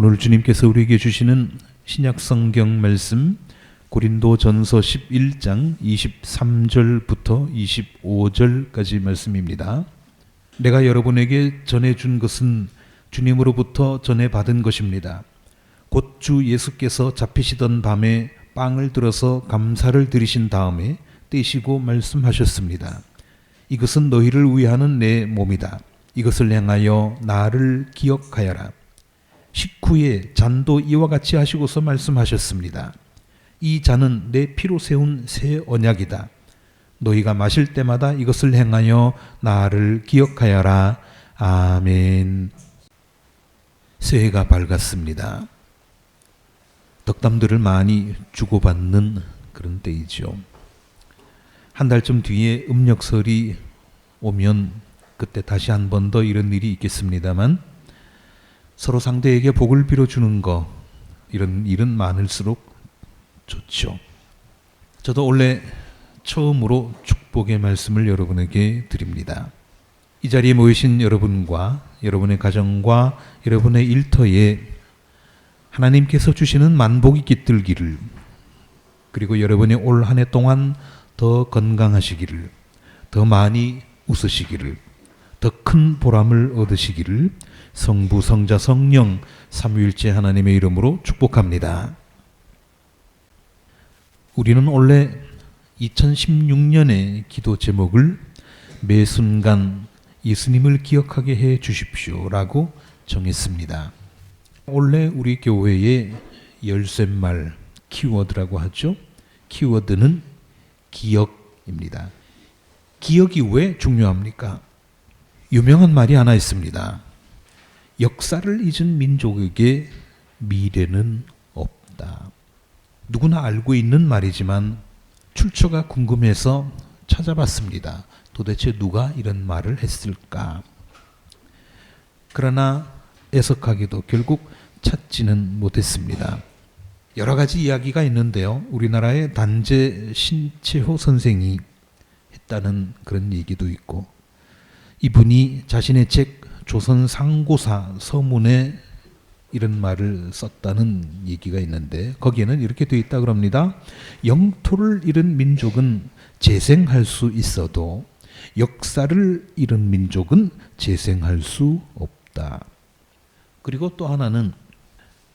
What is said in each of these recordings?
오늘 주님께서 우리에게 주시는 신약 성경 말씀 고린도 전서 11장 23절부터 25절까지 말씀입니다. 내가 여러분에게 전해준 것은 주님으로부터 전해받은 것입니다. 곧 주 예수께서 잡히시던 밤에 빵을 들어서 감사를 드리신 다음에 떼시고 말씀하셨습니다. 이것은 너희를 위하는 내 몸이다. 이것을 향하여 나를 기억하여라. 식후에 잔도 이와 같이 하시고서 말씀하셨습니다. 이 잔은 내 피로 세운 새 언약이다. 너희가 마실 때마다 이것을 행하여 나를 기억하여라. 아멘. 새해가 밝았습니다. 덕담들을 많이 주고받는 그런 때이죠. 한 달쯤 뒤에 음력설이 오면 그때 다시 한 번 더 이런 일이 있겠습니다만 서로 상대에게 복을 빌어주는 거 이런 일은 많을수록 좋죠. 저도 원래 처음으로 축복의 말씀을 여러분에게 드립니다. 이 자리에 모이신 여러분과 여러분의 가정과 여러분의 일터에 하나님께서 주시는 만복이 깃들기를 그리고 여러분이 올 한 해 동안 더 건강하시기를 더 많이 웃으시기를 더 큰 보람을 얻으시기를 성부 성자 성령 삼위일체 하나님의 이름으로 축복합니다. 우리는 원래 2016년의 기도 제목을 매 순간 예수님을 기억하게 해 주십시오라고 정했습니다. 원래 우리 교회의 열쇠말 키워드라고 하죠. 키워드는 기억입니다. 기억이 왜 중요합니까? 유명한 말이 하나 있습니다. 역사를 잊은 민족에게 미래는 없다. 누구나 알고 있는 말이지만 출처가 궁금해서 찾아봤습니다. 도대체 누가 이런 말을 했을까? 그러나 애석하게도 결국 찾지는 못했습니다. 여러 가지 이야기가 있는데요. 우리나라의 단재 신채호 선생이 했다는 그런 얘기도 있고 이분이 자신의 책 조선 상고사 서문에 이런 말을 썼다는 얘기가 있는데 거기에는 이렇게 되어 있다 그럽니다. 영토를 잃은 민족은 재생할 수 있어도 역사를 잃은 민족은 재생할 수 없다. 그리고 또 하나는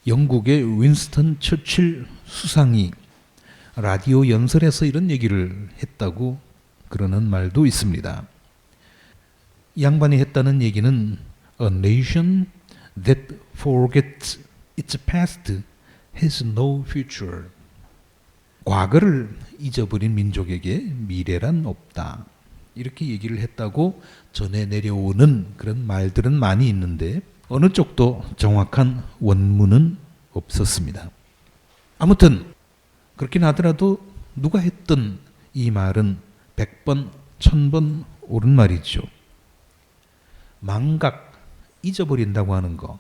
영국의 윈스턴 처칠 수상이 라디오 연설에서 이런 얘기를 했다고 그러는 말도 있습니다. 이 양반이 했다는 얘기는 A nation that forgets its past has no future. 과거를 잊어버린 민족에게 미래란 없다. 이렇게 얘기를 했다고 전해 내려오는 그런 말들은 많이 있는데 어느 쪽도 정확한 원문은 없었습니다. 아무튼 그렇긴 하더라도 누가 했던 이 말은 100번, 1000번 옳은 말이죠. 망각, 잊어버린다고 하는 것.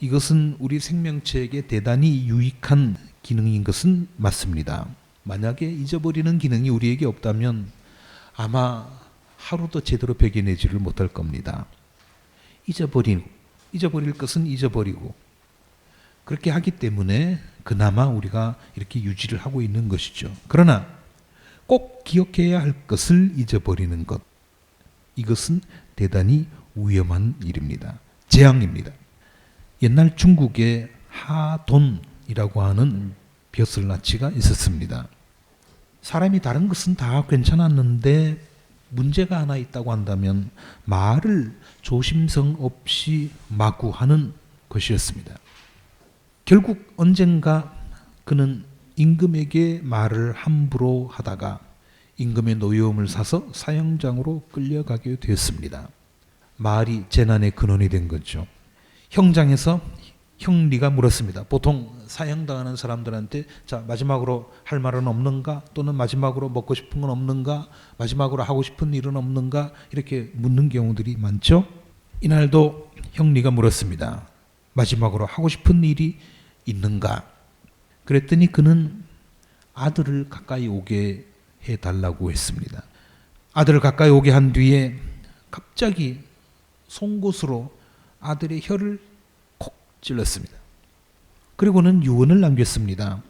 이것은 우리 생명체에게 대단히 유익한 기능인 것은 맞습니다. 만약에 잊어버리는 기능이 우리에게 없다면 아마 하루도 제대로 배겨내지를 못할 겁니다. 잊어버린, 잊어버릴 것은 잊어버리고 그렇게 하기 때문에 그나마 우리가 이렇게 유지를 하고 있는 것이죠. 그러나 꼭 기억해야 할 것을 잊어버리는 것. 이것은 대단히 위험한 일입니다. 재앙입니다. 옛날 중국에 하돈이라고 하는 벼슬나치가 있었습니다. 사람이 다른 것은 다 괜찮았는데 문제가 하나 있다고 한다면 말을 조심성 없이 마구 하는 것이었습니다. 결국 언젠가 그는 임금에게 말을 함부로 하다가 임금의 노여움을 사서 사형장으로 끌려가게 되었습니다. 말이 재난의 근원이 된 거죠. 형장에서 형리가 물었습니다. 보통 사형당하는 사람들한테 자 마지막으로 할 말은 없는가 또는 마지막으로 먹고 싶은 건 없는가 마지막으로 하고 싶은 일은 없는가 이렇게 묻는 경우들이 많죠. 이날도 형리가 물었습니다. 마지막으로 하고 싶은 일이 있는가? 그랬더니 그는 아들을 가까이 오게 해 달라고 했습니다. 아들을 가까이 오게 한 뒤에 갑자기 송곳으로 아들의 혀를 콕 찔렀습니다. 그리고는 유언을 남겼습니다.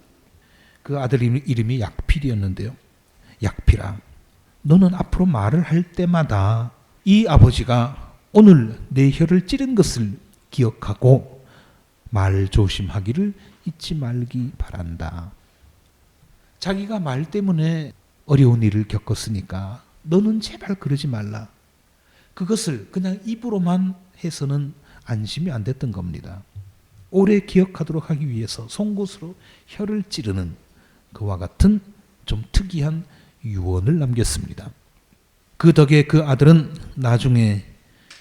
그 아들 이름- 이름이 약필이었는데요. 약필아, 너는 앞으로 말을 할 때마다 이 아버지가 오늘 내 혀를 찌른 것을 기억하고 말 조심하기를 잊지 말기 바란다. 자기가 말 때문에 어려운 일을 겪었으니까 너는 제발 그러지 말라. 그것을 그냥 입으로만 해서는 안심이 안 됐던 겁니다. 오래 기억하도록 하기 위해서 송곳으로 혀를 찌르는 그와 같은 좀 특이한 유언을 남겼습니다. 그 덕에 그 아들은 나중에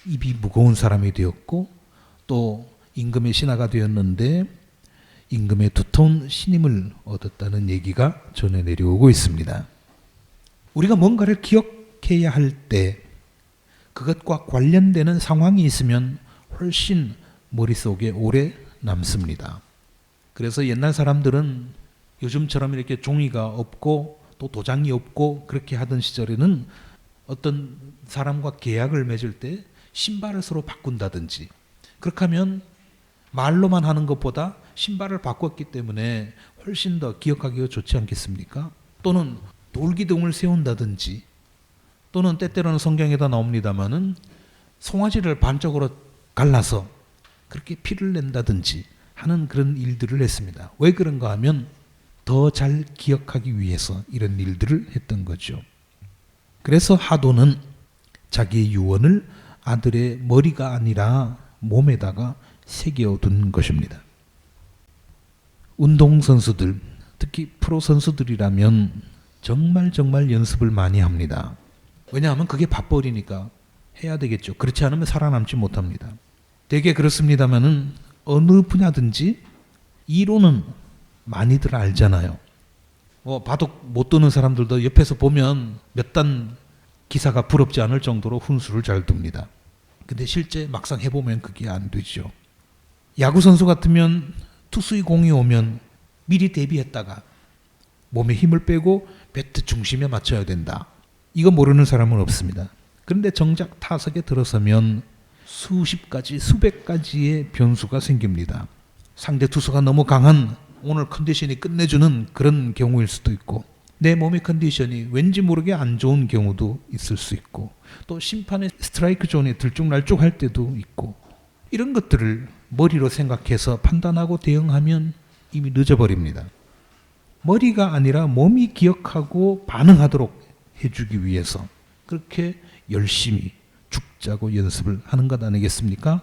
입이 무거운 사람이 되었고 또 임금의 신하가 되었는데 임금의 두터운 신임을 얻었다는 얘기가 전해 내려오고 있습니다. 우리가 뭔가를 기억해야 할 때 그것과 관련되는 상황이 있으면 훨씬 머릿속에 오래 남습니다. 그래서 옛날 사람들은 요즘처럼 이렇게 종이가 없고 또 도장이 없고 그렇게 하던 시절에는 어떤 사람과 계약을 맺을 때 신발을 서로 바꾼다든지 그렇게 하면 말로만 하는 것보다 신발을 바꿨기 때문에 훨씬 더 기억하기가 좋지 않겠습니까? 또는 돌기둥을 세운다든지 또는 때때로는 성경에다 나옵니다마는 송아지를 반쪽으로 갈라서 그렇게 피를 낸다든지 하는 그런 일들을 했습니다. 왜 그런가 하면 더 잘 기억하기 위해서 이런 일들을 했던 거죠. 그래서 하도는 자기의 유언을 아들의 머리가 아니라 몸에다가 새겨둔 것입니다. 운동선수들, 특히 프로 선수들이라면 정말 정말 연습을 많이 합니다. 왜냐하면 그게 밥벌이니까 해야 되겠죠. 그렇지 않으면 살아남지 못합니다. 되게 그렇습니다만은 어느 분야든지 이론은 많이들 알잖아요. 뭐 바둑 못 두는 사람들도 옆에서 보면 몇 단 기사가 부럽지 않을 정도로 훈수를 잘 둡니다. 근데 실제 막상 해보면 그게 안 되죠. 야구 선수 같으면 투수의 공이 오면 미리 대비했다가 몸에 힘을 빼고 배트 중심에 맞춰야 된다. 이거 모르는 사람은 없습니다. 그런데 정작 타석에 들어서면 수십 가지, 수백 가지의 변수가 생깁니다. 상대 투수가 너무 강한 오늘 컨디션이 끝내주는 그런 경우일 수도 있고 내 몸의 컨디션이 왠지 모르게 안 좋은 경우도 있을 수 있고 또 심판의 스트라이크 존에 들쭉날쭉 할 때도 있고 이런 것들을 머리로 생각해서 판단하고 대응하면 이미 늦어버립니다. 머리가 아니라 몸이 기억하고 반응하도록 해주기 위해서 그렇게 열심히 죽자고 연습을 하는 것 아니겠습니까?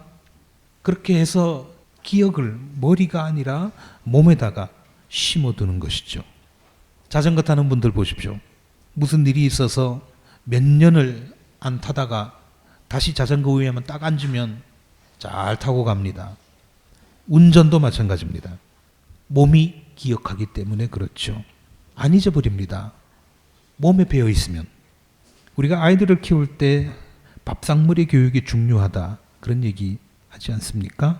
그렇게 해서 기억을 머리가 아니라 몸에다가 심어두는 것이죠. 자전거 타는 분들 보십시오. 무슨 일이 있어서 몇 년을 안 타다가 다시 자전거 위에만 딱 앉으면 잘 타고 갑니다. 운전도 마찬가지입니다. 몸이 기억하기 때문에 그렇죠. 안 잊어버립니다. 몸에 배어 있으면. 우리가 아이들을 키울 때 밥상머리 교육이 중요하다. 그런 얘기 하지 않습니까?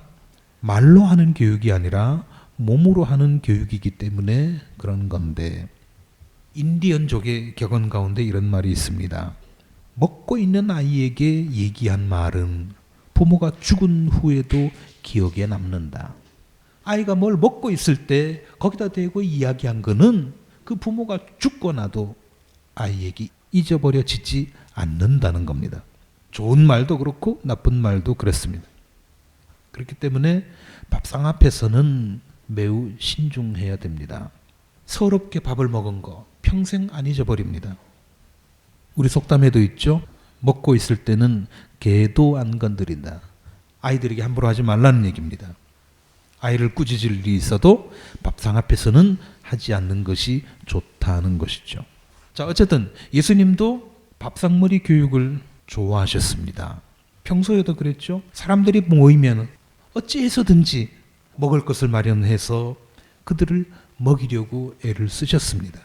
말로 하는 교육이 아니라 몸으로 하는 교육이기 때문에 그런 건데 인디언족의 격언 가운데 이런 말이 있습니다. 먹고 있는 아이에게 얘기한 말은 부모가 죽은 후에도 기억에 남는다. 아이가 뭘 먹고 있을 때 거기다 대고 이야기한 거는 그 부모가 죽고 나도 아이에게 잊어버려지지 않는다는 겁니다. 좋은 말도 그렇고 나쁜 말도 그렇습니다. 그렇기 때문에 밥상 앞에서는 매우 신중해야 됩니다. 서럽게 밥을 먹은 거 평생 안 잊어버립니다. 우리 속담에도 있죠. 먹고 있을 때는 개도 안 건드린다. 아이들에게 함부로 하지 말라는 얘기입니다. 아이를 꾸짖을 일이 있어도 밥상 앞에서는 하지 않는 것이 좋다는 것이죠. 자, 어쨌든 예수님도 밥상머리 교육을 좋아하셨습니다. 평소에도 그랬죠. 사람들이 모이면 어찌해서든지 먹을 것을 마련해서 그들을 먹이려고 애를 쓰셨습니다.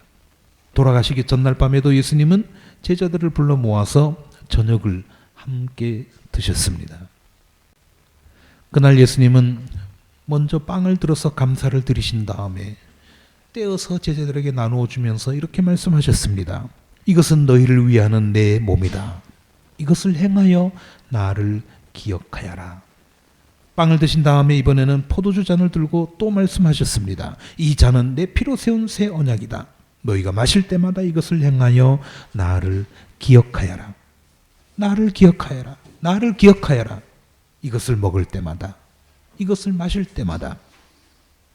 돌아가시기 전날 밤에도 예수님은 제자들을 불러 모아서 저녁을 함께 드셨습니다. 그날 예수님은 먼저 빵을 들어서 감사를 드리신 다음에 떼어서 제자들에게 나누어 주면서 이렇게 말씀하셨습니다. 이것은 너희를 위하는 내 몸이다. 이것을 행하여 나를 기억하여라. 빵을 드신 다음에 이번에는 포도주 잔을 들고 또 말씀하셨습니다. 이 잔은 내 피로 세운 새 언약이다. 너희가 마실 때마다 이것을 행하여 나를 기억하여라. 나를 기억하여라. 나를 기억하여라. 이것을 먹을 때마다, 이것을 마실 때마다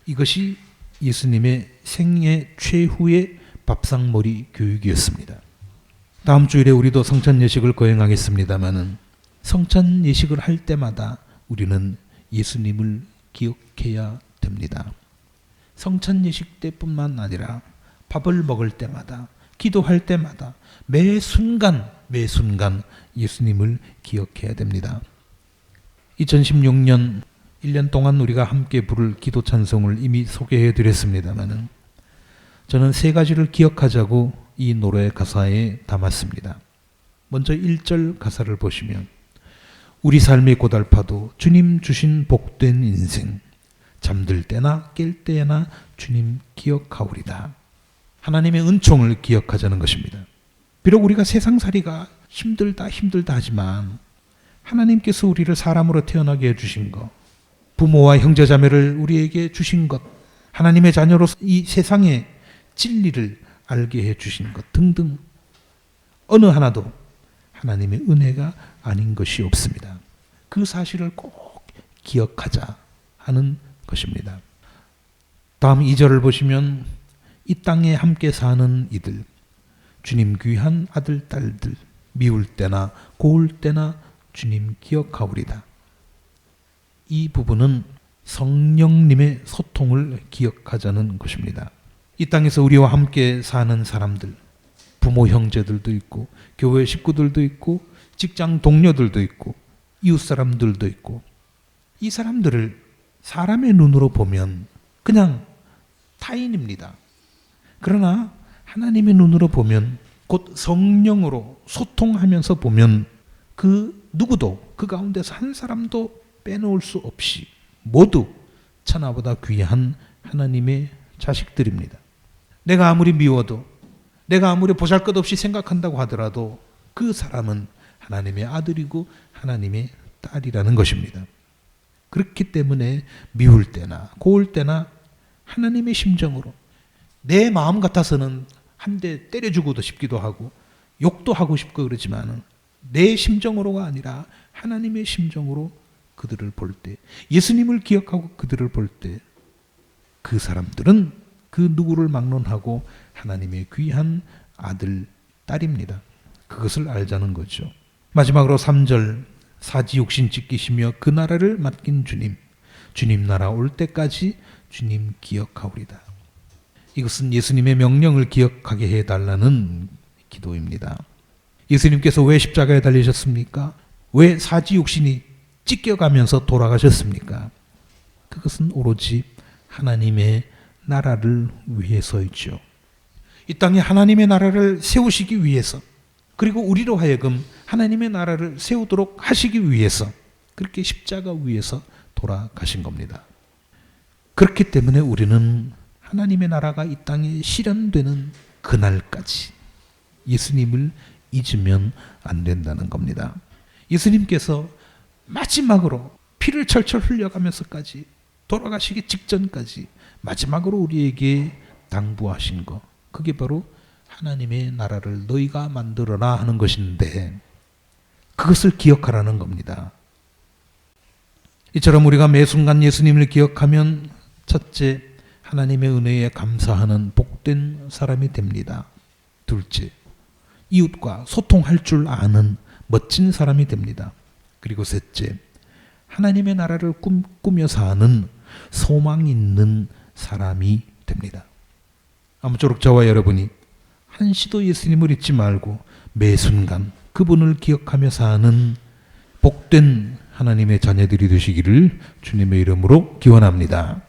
이것이 예수님의 생애 최후의 밥상머리 교육이었습니다. 다음 주일에 우리도 성찬 예식을 거행하겠습니다마는 성찬 예식을 할 때마다 우리는 예수님을 기억해야 됩니다. 성찬 예식 때뿐만 아니라 밥을 먹을 때마다 기도할 때마다 매 순간 매 순간 예수님을 기억해야 됩니다. 2016년 1년 동안 우리가 함께 부를 기도 찬송을 이미 소개해 드렸습니다마는 저는 세 가지를 기억하자고 이 노래 가사에 담았습니다. 먼저 1절 가사를 보시면 우리 삶이 고달파도 주님 주신 복된 인생 잠들 때나 깰 때나 주님 기억하오리다. 하나님의 은총을 기억하자는 것입니다. 비록 우리가 세상살이가 힘들다 힘들다 하지만 하나님께서 우리를 사람으로 태어나게 해주신 것, 부모와 형제자매를 우리에게 주신 것, 하나님의 자녀로서 이 세상의 진리를 알게 해 주신 것 등등 어느 하나도 하나님의 은혜가 아닌 것이 없습니다. 그 사실을 꼭 기억하자 하는 것입니다. 다음 2절을 보시면 이 땅에 함께 사는 이들, 주님 귀한 아들, 딸들, 미울 때나 고울 때나 주님 기억하오리다. 이 부분은 성령님의 소통을 기억하자는 것입니다. 이 땅에서 우리와 함께 사는 사람들, 부모 형제들도 있고, 교회 식구들도 있고, 직장 동료들도 있고, 이웃 사람들도 있고, 이 사람들을 사람의 눈으로 보면 그냥 타인입니다. 그러나 하나님의 눈으로 보면 곧 성령으로 소통하면서 보면 그 누구도 그 가운데서 한 사람도 빼놓을 수 없이 모두 천하보다 귀한 하나님의 자식들입니다. 내가 아무리 미워도 내가 아무리 보잘것없이 생각한다고 하더라도 그 사람은 하나님의 아들이고 하나님의 딸이라는 것입니다. 그렇기 때문에 미울 때나 고울 때나 하나님의 심정으로 내 마음 같아서는 한 대 때려주고도 싶기도 하고 욕도 하고 싶고 그러지만은 내 심정으로가 아니라 하나님의 심정으로 그들을 볼 때, 예수님을 기억하고 그들을 볼 때, 그 사람들은 그 누구를 막론하고 하나님의 귀한 아들, 딸입니다. 그것을 알자는 거죠. 마지막으로 3절, 사지욕신 지키시며 그 나라를 맡긴 주님, 주님 나라 올 때까지 주님 기억하오리다. 이것은 예수님의 명령을 기억하게 해달라는 기도입니다. 예수님께서 왜 십자가에 달리셨습니까? 왜 사지욕신이 찢겨가면서 돌아가셨습니까? 그것은 오로지 하나님의 나라를 위해서이죠. 이 땅에 하나님의 나라를 세우시기 위해서 그리고 우리로 하여금 하나님의 나라를 세우도록 하시기 위해서 그렇게 십자가 위에서 돌아가신 겁니다. 그렇기 때문에 우리는 하나님의 나라가 이 땅에 실현되는 그날까지 예수님을 잊으면 안 된다는 겁니다. 예수님께서 마지막으로 피를 철철 흘려가면서까지 돌아가시기 직전까지 마지막으로 우리에게 당부하신 것 그게 바로 하나님의 나라를 너희가 만들어라 하는 것인데 그것을 기억하라는 겁니다. 이처럼 우리가 매 순간 예수님을 기억하면 첫째 하나님의 은혜에 감사하는 복된 사람이 됩니다. 둘째 이웃과 소통할 줄 아는 멋진 사람이 됩니다. 그리고 셋째, 하나님의 나라를 꿈 꾸며 사는 소망 있는 사람이 됩니다. 아무쪼록 저와 여러분이 한시도 예수님을 잊지 말고 매 순간 그분을 기억하며 사는 복된 하나님의 자녀들이 되시기를 주님의 이름으로 기원합니다.